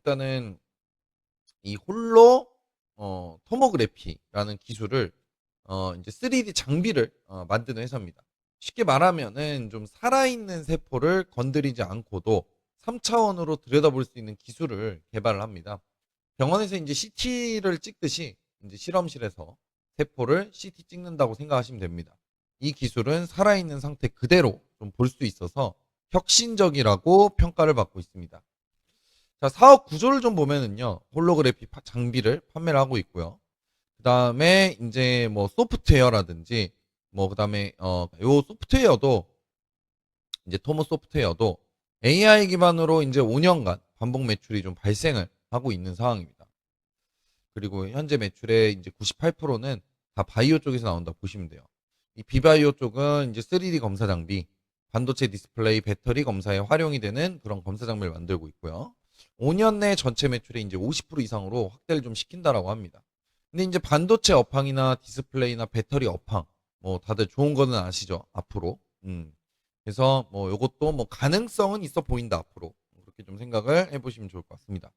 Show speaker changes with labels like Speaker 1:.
Speaker 1: 일단은 이 홀로 어, 토모그래피라는 기술을 어, 이제 3D 장비를 어, 만드는 회사입니다. 쉽게 말하면은 좀 살아있는 세포를 건드리지 않고도 3차원으로 들여다볼 수 있는 기술을 개발을 합니다. 병원에서 이제 CT를 찍듯이 이제 실험실에서 세포를 CT 찍는다고 생각하시면 됩니다. 이 기술은 살아있는 상태 그대로 좀 볼 수 있어서 혁신적이라고 평가를 받고 있습니다. 자, 사업 구조를 좀 보면은요, 홀로그래피 파- 장비를 판매를 하고 있고요. 그 다음에 이제 뭐 소프트웨어라든지, 뭐 그 다음에 어, 요 소프트웨어도 이제 토모 소프트웨어도 AI 기반으로 이제 5년간 반복 매출이 좀 발생을 하고 있는 상황입니다. 그리고 현재 매출의 이제 98%는 다 바이오 쪽에서 나온다 보시면 돼요. 이 비바이오 쪽은 이제 3D 검사 장비, 반도체 디스플레이, 배터리 검사에 활용이 되는 그런 검사 장비를 만들고 있고요. 5년 내 전체 매출의 이제 50% 이상으로 확대를 좀 시킨다라고 합니다. 근데 이제 반도체 업황이나 디스플레이나 배터리 업황, 뭐 다들 좋은 거는 아시죠? 앞으로. 음. 그래서 뭐 요것도 뭐 가능성은 있어 보인다 앞으로. 그렇게 좀 생각을 해보시면 좋을 것 같습니다.